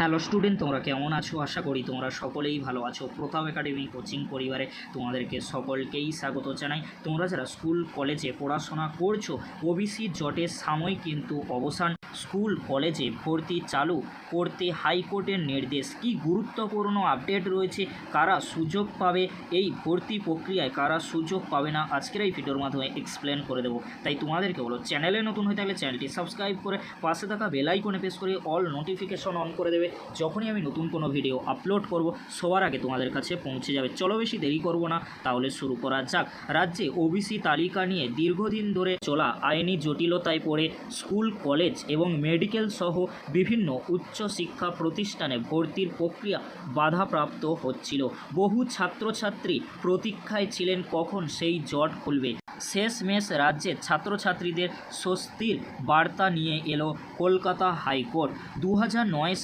Hello student তোমরা কেমন আছো? আশা করি তোমরা সকলেই ভালো আছো। প্রতাপ একাডেমি কোচিং পরিবারে তোমাদেরকে সকলকেই স্বাগত জানাই। তোমরা যারা স্কুল কলেজে পড়াশোনা করছ ওবিসি জটের সাময়িক কিন্তু অবসান স্কুল কলেজে ভর্তি চালু করতে হাইকোর্টের নির্দেশ। কি গুরুত্বপূর্ণ আপডেট রয়েছে? কারা সুযোগ পাবে? এই ভর্তি প্রক্রিয়ায় কারা সুযোগ পাবে না? আজকের এই ভিডিওর মাধ্যমে এক্সপ্লেন করে দেবো। তাই তোমাদেরকে বলো চ্যানেলে নতুন হয়ে থাকলে চ্যানেলটি সাবস্ক্রাইব করে পাশে থাকা বেল আইকনে প্রেস করে অল নোটিফিকেশন অন করে দেবে। যখনই আমি নতুন কোনো ভিডিও আপলোড করব, সবার আগে তোমাদের কাছে পৌঁছে যাবে। চলো বেশি দেরি করব না, তাহলে শুরু করা যাক। রাজ্যে ওবিসি তালিকা নিয়ে দীর্ঘদিন ধরে চলা আইনি জটিলতায় পড়ে স্কুল, কলেজ এবং মেডিকেল সহ বিভিন্ন উচ্চ শিক্ষা প্রতিষ্ঠানে ভর্তির প্রক্রিয়া বাধাপ্রাপ্ত হচ্ছিল। বহু ছাত্রছাত্রী প্রতীক্ষায় ছিলেন কখন সেই জট খুলবে। শেষমেশ রাজ্যের ছাত্রছাত্রীদের স্বস্তির বার্তা নিয়ে এলো কলকাতা হাইকোর্ট। দু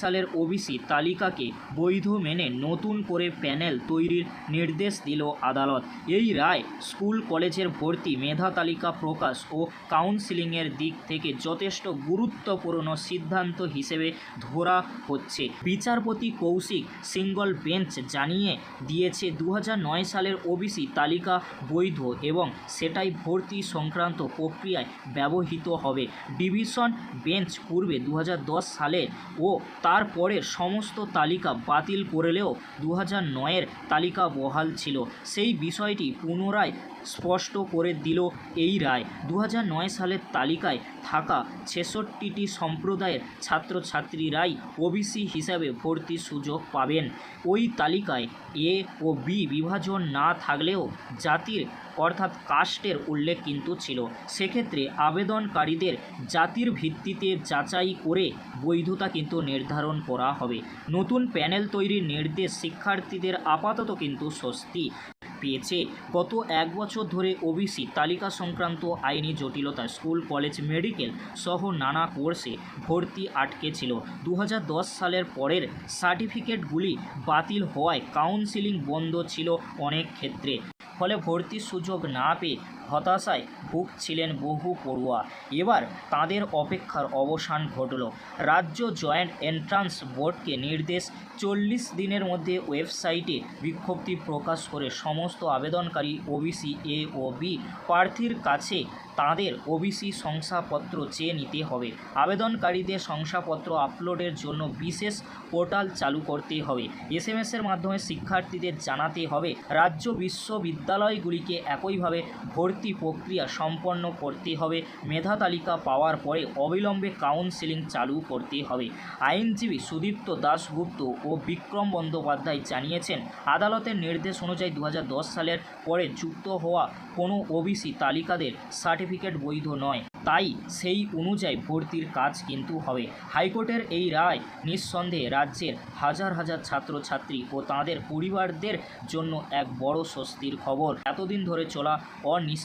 সালের ওবিসি তালিকাকে বৈধ মেনে নতুন করে প্যানেল তৈরির নির্দেশ দিল আদালত। এই রায় স্কুল কলেজের ভর্তি মেধা তালিকা প্রকাশ ও কাউন্সিলিংয়ের দিক থেকে যথেষ্ট গুরুত্বপূর্ণ সিদ্ধান্ত হিসেবে ধরা হচ্ছে। বিচারপতি কৌশিক সিঙ্গল বেঞ্চ জানিয়ে দিয়েছে দু সালের ওবিসি তালিকা বৈধ এবং সেটাই ভর্তি সংক্রান্ত প্রক্রিয়ায় ব্যবহৃত হবে। ডিভিশন বেঞ্চ পূর্বে দু হাজার দশ সালে ও তারপরের সমস্ত তালিকা বাতিল করলেও দু হাজার নয়ের তালিকা বহাল ছিল। সেই বিষয়টি পুনরায় স্পষ্ট করে দিল এই রায়। দু সালের তালিকায় থাকা ছেষট্টিটি সম্প্রদায়ের ছাত্রছাত্রীরাই ওবিসি হিসাবে ভর্তির সুযোগ পাবেন। ওই তালিকায় এ ও বি বিভাজন না থাকলেও জাতির, অর্থাৎ কাস্টের উল্লেখ কিন্তু ছিল। সেক্ষেত্রে আবেদনকারীদের জাতির ভিত্তিতে যাচাই করে বৈধতা কিন্তু নির্ধারণ করা হবে। নতুন প্যানেল তৈরির নির্দেশ শিক্ষার্থীদের আপাতত কিন্তু স্বস্তি। পেয়েছে। গত এক বছর ধরে ওবিসি তালিকা সংক্রান্ত আইনি জটিলতা, স্কুল, কলেজ, মেডিকেল সহ নানা কোর্সে ভর্তি আটকে ছিল দু হাজার দশ সালের পরের সার্টিফিকেটগুলি বাতিল হওয়ায় কাউন্সিলিং বন্ধ ছিল অনেক ক্ষেত্রে। ফলে ভর্তির সুযোগ না পেয়ে হতাশায় ভুগছিলেন বহু পড়ুয়া। এবার তাদের অপেক্ষার অবসান ঘটল। রাজ্য জয়েন্ট এন্ট্রান্স বোর্ডকে নির্দেশ, চল্লিশ দিনের মধ্যে ওয়েবসাইটে বিজ্ঞপ্তি প্রকাশ করে সমস্ত আবেদনকারী ওবিসি এ ও বি প্রার্থীর কাছে তাদের ওবিসি শংসাপত্র চেয়ে নিতে হবে। আবেদনকারীদের শংসাপত্র আপলোডের জন্য বিশেষ পোর্টাল চালু করতে হবে। এস এম এসের মাধ্যমে শিক্ষার্থীদের জানাতে হবে, রাজ্য বিশ্ববিদ্যালয়গুলিকে একইভাবে ভর্তি প্রক্রিয়া সম্পন্ন করতে হবে। মেধা তালিকা পাওয়ার পরে অবিলম্বে কাউন্সিলিং চালু করতে হবে। আইনজীবী সুদীপ্ত দাশগুপ্ত ও বিক্রম বন্দ্যোপাধ্যায় জানিয়েছেন, আদালতের নির্দেশ অনুযায়ী দু হাজার দশ সালের পরে যুক্ত হওয়া কোনো ওবিসি তালিকাদের সার্টিফিকেট বৈধ নয়। তাই সেই অনুযায়ী ভর্তির কাজ কিন্তু হবে। হাইকোর্টের এই রায় নিঃসন্দেহে রাজ্যের হাজার হাজার ছাত্রছাত্রী ও তাদের পরিবারদের জন্য এক বড় স্বস্তির খবর। এতদিন ধরে চলা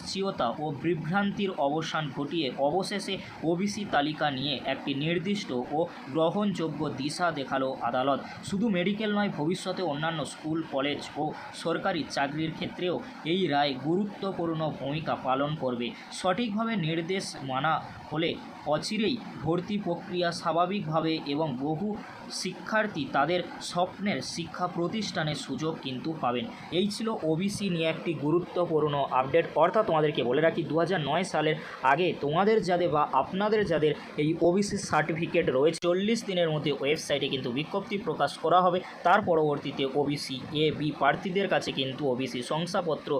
অনিশ্চয়তা ও বিভ্রান্তির অবসান ঘটিয়ে অবশেষে ওবিসি তালিকা নিয়ে একটি নির্দিষ্ট ও গ্রহণযোগ্য দিশা দেখাল আদালত। শুধু মেডিকেল নয়, ভবিষ্যতে অন্যান্য স্কুল, কলেজ ও সরকারি চাকরির ক্ষেত্রেও এই রায় গুরুত্বপূর্ণ ভূমিকা পালন করবে। সঠিকভাবে নির্দেশ মানা হলে অচিরেই ভর্তি প্রক্রিয়া স্বাভাবিকভাবে এবং বহু শিক্ষার্থী তাদের স্বপ্নের শিক্ষা প্রতিষ্ঠানের সুযোগ কিন্তু পাবেন। এই ছিল ওবিসি নিয়ে একটি গুরুত্বপূর্ণ আপডেট। অর্থাৎ তোমাদেরকে বলে রাখি দু সালের আগে তোমাদের যাদের বা আপনাদের যাদের এই ওবিসি সার্টিফিকেট রয়েছে, চল্লিশ দিনের মধ্যে ওয়েবসাইটে কিন্তু বিজ্ঞপ্তি প্রকাশ করা হবে। তার পরবর্তীতে ওবিসি এ বি প্রার্থীদের কাছে কিন্তু ওবিসি শংসাপত্র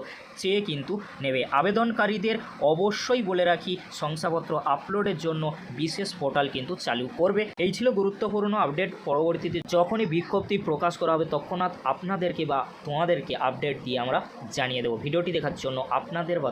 চেয়ে কিন্তু নেবে। আবেদনকারীদের অবশ্যই বলে রাখি, শংসাপত্র আপলোডের জন্য বিশেষ পোর্টাল কিন্তু চালু করবে। এই ছিল গুরুত্বপূর্ণ আপডেট। পরবর্তীতে যখনই বিজ্ঞপ্তি প্রকাশ করা হবে, তৎক্ষণাৎ আপনাদেরকে বা তোমাদেরকে আপডেট দিয়ে আমরা জানিয়ে দেবো। ভিডিওটি দেখার জন্য আপনাদের বা